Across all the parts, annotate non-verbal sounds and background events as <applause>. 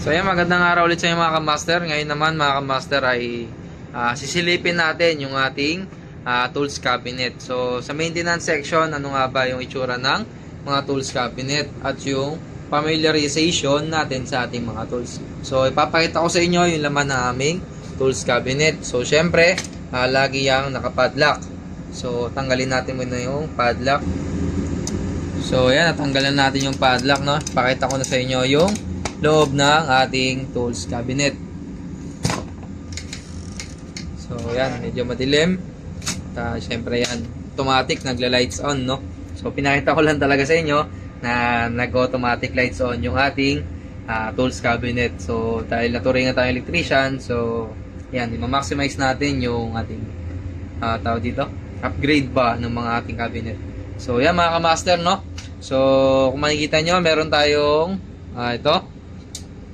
So ayan, magandang araw ulit sa inyo mga kamaster. Ngayon naman mga kamaster ay ah, sisilipin natin yung ating ah, tools cabinet. So sa maintenance section, ano nga ba yung itsura ng mga tools cabinet at yung familiarization natin sa ating mga tools. So ipapakita ko sa inyo yung laman ng aming tools cabinet. So syempre, ah, lagi yung nakapadlock. So tanggalin natin muna yung padlock. So ayan, natanggalan natin yung padlock, no? Pakita ko na sa inyo yung loob ng ating tools cabinet. So ayan, medyo madilim. At uh, syempre yan, automatic nagla-lights on, no? So pinakita ko lang talaga sa inyo na nag-automatic lights on yung ating ah, tools cabinet. So dahil naturingan tayong electrician, so yan, i-maximize natin yung ating ah, tawag dito, upgrade ba ng mga ating cabinet. So yan mga ka-master, no? So kung makikita nyo, meron tayong ah, ito,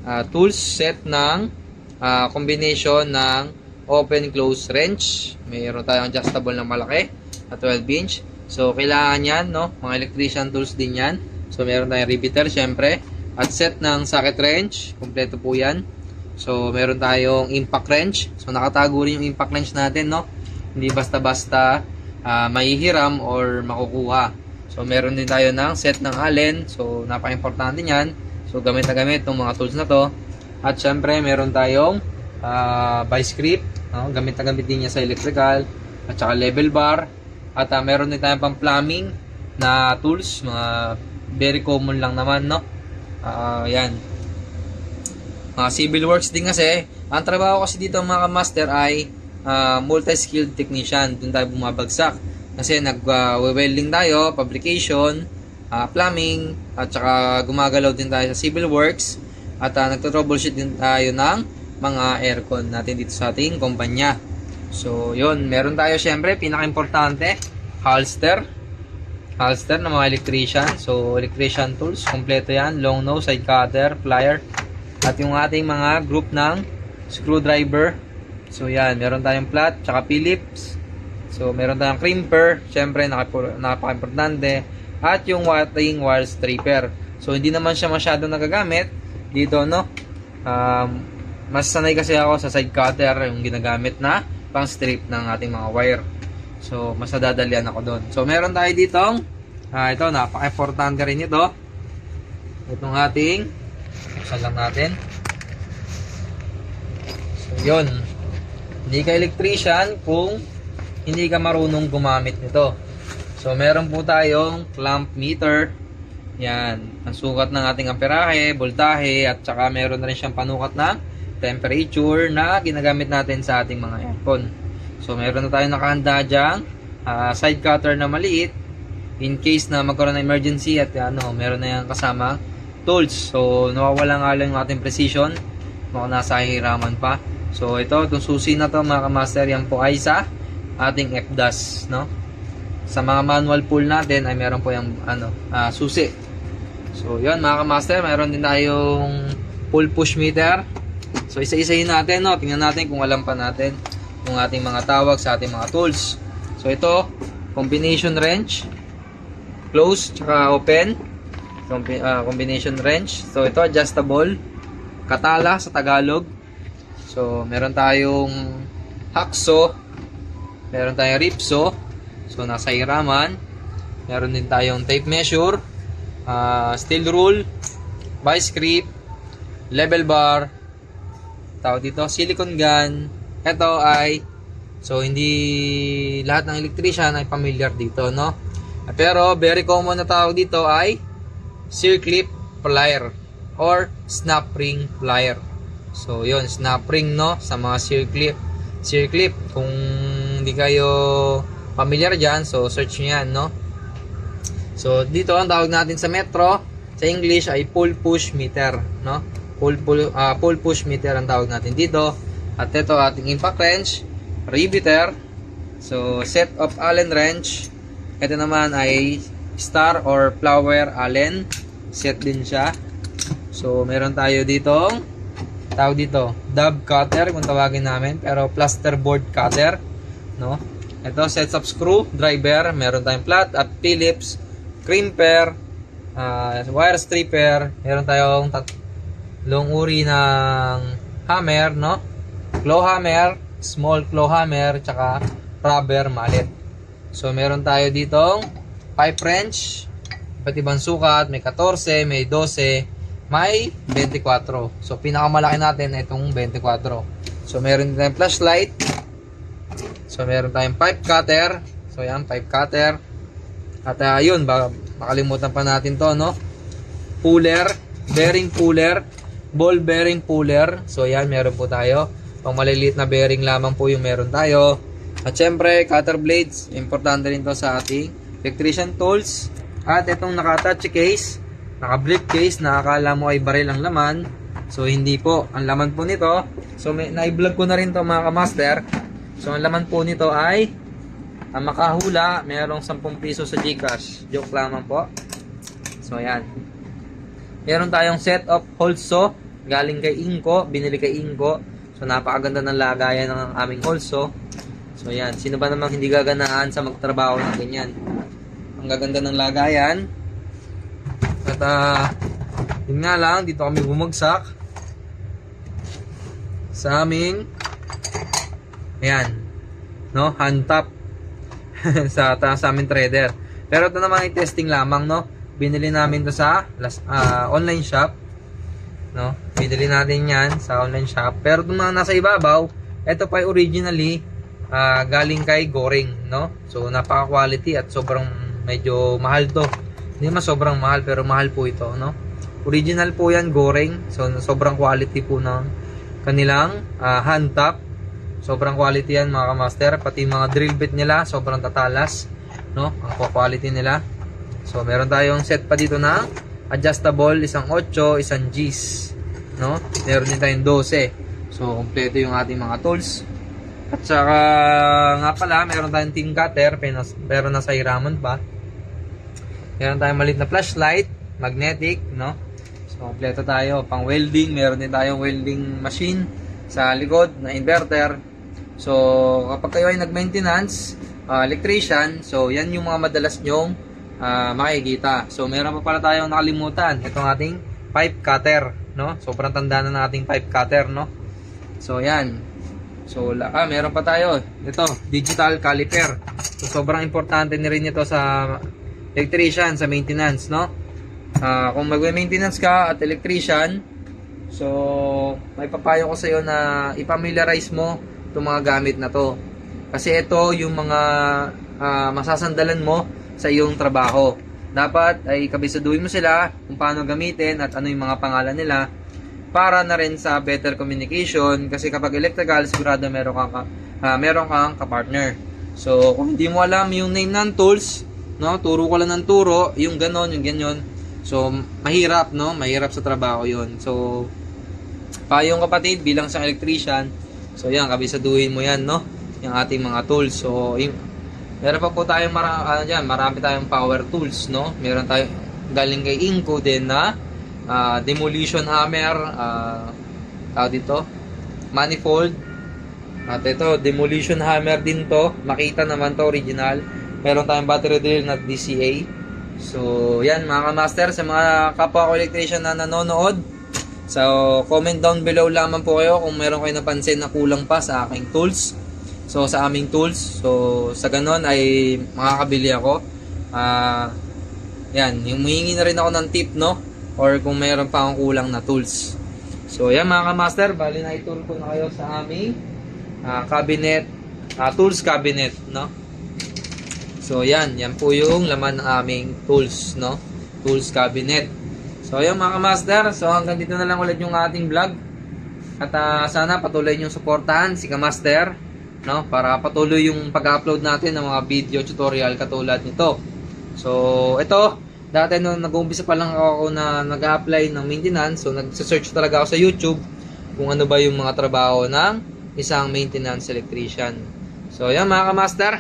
ah, tools set ng ah, combination ng open-close wrench. Mayroon tayong adjustable na malaki at 12 inch. So, kailangan yan, no? Mga electrician tools din yan. So, meron tayong repeater, syempre. At set ng socket wrench. Kompleto po yan. So, meron tayong impact wrench. So, nakatago rin yung impact wrench natin, no? Hindi basta-basta ah, mahihiram or makukuha. So, meron din tayo ng set ng allen. So, napaka-importante niyan. So, gamit na gamit itong mga tools na to. At syempre, meron tayong uh, vice grip. No? Gamit na gamit din niya sa electrical. At saka level bar. At ah, meron din tayong pang plumbing na tools. Mga very common lang naman, no? Ah, yan. Mga civil works din kasi. Ang trabaho kasi dito mga master ay ah, multi-skilled technician. Doon tayo bumabagsak. Kasi nag-welding tayo, fabrication, ah, plumbing, at saka gumagalaw din tayo sa civil works. At uh, nagto-troubleshoot din tayo ng mga aircon natin dito sa ating kumpanya. So, yun. Meron tayo syempre, pinaka-importante, holster. Holster ng mga electrician. So, electrician tools. Kompleto yan. Long nose, side cutter, plier. At yung ating mga group ng screwdriver. So, yan. Meron tayong flat, tsaka Phillips. So, meron tayong crimper. Nakap- napaka-importante. At yung watering wire stripper. So, hindi naman siya masyado nagagamit dito, no? Um, mas sanay kasi ako sa side cutter, yung ginagamit na pang strip ng ating mga wire. So, mas nadadalian ako doon. So, meron tayo ditong, ah, ito, napaka-importante rin ito. Itong ating, buksan lang natin. So, yun. Hindi ka electrician kung hindi ka marunong gumamit nito. So, meron po tayong clamp meter. Yan. Ang sukat ng ating amperahe, voltahe, at saka meron na rin siyang panukat na temperature na ginagamit natin sa ating mga aircon. So, meron na tayong nakahanda dyan. ah, side cutter na maliit. In case na magkaroon ng emergency at ano, meron na yung kasama tools. So, nawawala nga lang yung ating precision. Mukhang nasa hiraman pa. So, ito, itong susi na to mga kamaster, yan po ay sa ating FDAS, no? Sa mga manual pull natin ay meron po yung ano, ah, susi. So, yun mga kamaster, meron din tayong pull push meter. So, isa-isahin natin, no? Tingnan natin kung alam pa natin yung ating mga tawag sa ating mga tools. So, ito, combination wrench, close, tsaka open. Combi- ah, combination wrench. So, ito, adjustable. Katala sa Tagalog. So, meron tayong hacksaw. Meron tayong ripsaw. So, nasa hiraman. Meron din tayong tape measure. ah, steel rule. Vice grip. Level bar. Tawag dito, silicone gun. Ito ay, so hindi lahat ng electrician ay familiar dito, no? Pero, very common na tawag dito ay circlip plier or snap ring plier. So, yun, snap ring, no? Sa mga circlip. Circlip, kung hindi kayo familiar dyan, so search nyo yan, no? So, dito ang tawag natin sa metro, sa English ay pull push meter, no? Pull, pull, ah, pull push meter ang tawag natin dito. At ito ating impact wrench, riveter, so set of Allen wrench. Ito naman ay star or flower Allen, set din siya. So, meron tayo dito, tawag dito, dub cutter kung tawagin namin, pero plasterboard cutter, no? Ito, sets of screw, driver, meron tayong flat at Phillips, crimper, ah, wire stripper, meron tayong tat tatlong uri ng hammer, no? Claw hammer, small claw hammer, tsaka rubber mallet. So, meron tayo ditong pipe wrench, iba't ibang sukat, may 14, may 12, may 24. So, pinakamalaki natin itong 24. So, meron din tayong flashlight. So, meron tayong pipe cutter. So, yan, pipe cutter. At uh, yun, baka makalimutan pa natin to, no? Puller, bearing puller, ball bearing puller. So, yan, meron po tayo. Pang maliliit na bearing lamang po yung meron tayo. At syempre, cutter blades. Importante rin to sa ating electrician tools. At itong naka-touch case, naka-brick case na akala mo ay baril ang laman. So, hindi po. Ang laman po nito, so may, na-vlog ko na rin to mga kamaster. So, ang laman po nito ay ang makahula, merong 10 piso sa Gcash. Joke lamang po. So, yan. Meron tayong set of holso galing kay Inko, binili kay Inko. So, napakaganda ng lagayan ng aming holso. So, yan. Sino ba namang hindi gaganaan sa magtrabaho ng ganyan? Ang gaganda ng lagayan. At, ah, yun nga lang, dito kami bumagsak. Sa aming, ayan, no, hand tap <laughs> sa, sa aming trader. Pero ito naman ay testing lamang, no? Binili namin to sa ah, online shop. No? Binili natin yan sa online shop. Pero itong mga nasa ibabaw, ito pa originally ah, galing kay Goring, no? So, napaka-quality at sobrang medyo mahal to. Hindi mas sobrang mahal, pero mahal po ito, no? Original po yan, Goring. So, sobrang quality po ng kanilang ah, hand tap. Sobrang quality yan mga kamaster. Pati mga drill bit nila, sobrang tatalas. No? Ang quality nila. So, meron tayong set pa dito na adjustable, isang 8, isang G's. No? Meron din tayong 12. So, kompleto yung ating mga tools. At saka, nga pala, meron tayong tin cutter, pero, pero nasa hiraman pa. Meron tayong malit na flashlight, magnetic, no? So, kompleto tayo. Pang welding, meron din tayong welding machine sa likod na inverter. So, kapag kayo ay nag-maintenance, ah, electrician, so yan yung mga madalas nyong ah, makikita. So, meron pa pala tayong nakalimutan. Itong ating pipe cutter, no? Sobrang tanda na ng ating pipe cutter, no? So, yan. So, ah, meron pa tayo. Ito, digital caliper. So, sobrang importante ni rin ito sa electrician, sa maintenance, no? Ah, kung mag-maintenance ka at electrician, so, may papayo ko sa iyo na ipamiliarize mo itong mga gamit na to. Kasi ito yung mga ah, masasandalan mo sa iyong trabaho. Dapat ay kabisaduhin mo sila kung paano gamitin at ano yung mga pangalan nila para na rin sa better communication kasi kapag electrical sigurado meron kang ka, ah, meron kang ka-partner. So kung hindi mo alam yung name ng tools, no, turo ko lang ng turo, yung ganon, yung ganyan. So mahirap, no? Mahirap sa trabaho 'yon. So payong kapatid bilang sa electrician, so yan kabisaduhin mo 'yan, no? Yung ating mga tools. So yung, meron pa po tayong mara, ano dyan, marami tayong power tools, no? Meron tayong galing kay Inco din na ah, demolition hammer, ah tawag dito, manifold. At ito, demolition hammer din to. Makita naman to, original. Meron tayong battery drill na DCA. So, yan mga kamaster, sa mga kapwa ko electrician na nanonood. So, comment down below lamang po kayo kung meron kayo napansin na kulang pa sa aking tools. So, sa aming tools. So, sa ganon ay makakabili ako. Ah, yan, yung humingi na rin ako ng tip, no? Or kung mayroon pa akong kulang na tools. So, yan mga kamaster, bali na itour ko na kayo sa aming ah, cabinet, ah, tools cabinet, no? So, yan, yan po yung laman ng aming tools, no? Tools cabinet. So, yan mga kamaster, so hanggang dito na lang ulit yung ating vlog. At ah, sana patuloy niyong suportahan si Kamaster, no? Para patuloy yung pag-upload natin ng mga video tutorial katulad nito. So, ito, dati nung nag-uumpisa pa lang ako na nag-apply ng maintenance, so nag-search talaga ako sa YouTube kung ano ba yung mga trabaho ng isang maintenance electrician. So, yan mga kamaster.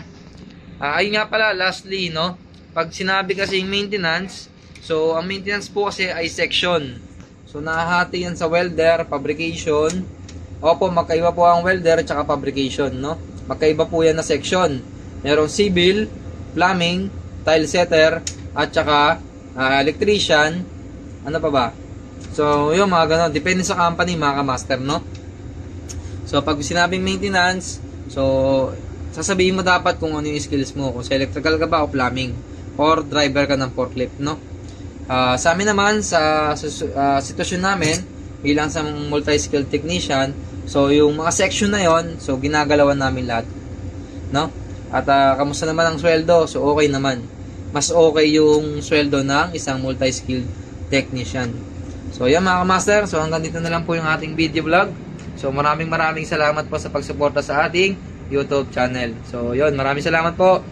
Ah, ayun nga pala, lastly, no? Pag sinabi kasi maintenance, so ang maintenance po kasi ay section. So, nahahati yan sa welder, fabrication. Opo, magkaiba po ang welder at fabrication, no? Magkaiba po yan na section. Merong civil, plumbing, tile setter, at saka ah, electrician. Ano pa ba? So, yun mga ganun. Depende sa company, mga ka-master, no? So, pag sinabing maintenance, so, sasabihin mo dapat kung ano yung skills mo. Kung sa electrical ka ba o plumbing. Or driver ka ng forklift, no? Ah, sa amin naman, sa, ah, sitwasyon namin, bilang sa multi-skilled technician, so, yung mga section na yon so, ginagalawan namin lahat. No? At ah, kamusta naman ang sweldo? So, okay naman. Mas okay yung sweldo ng isang multi-skilled technician. So, yan mga master. So, hanggang dito na lang po yung ating video vlog. So, maraming maraming salamat po sa pagsuporta sa ating YouTube channel. So, yun. Maraming salamat po.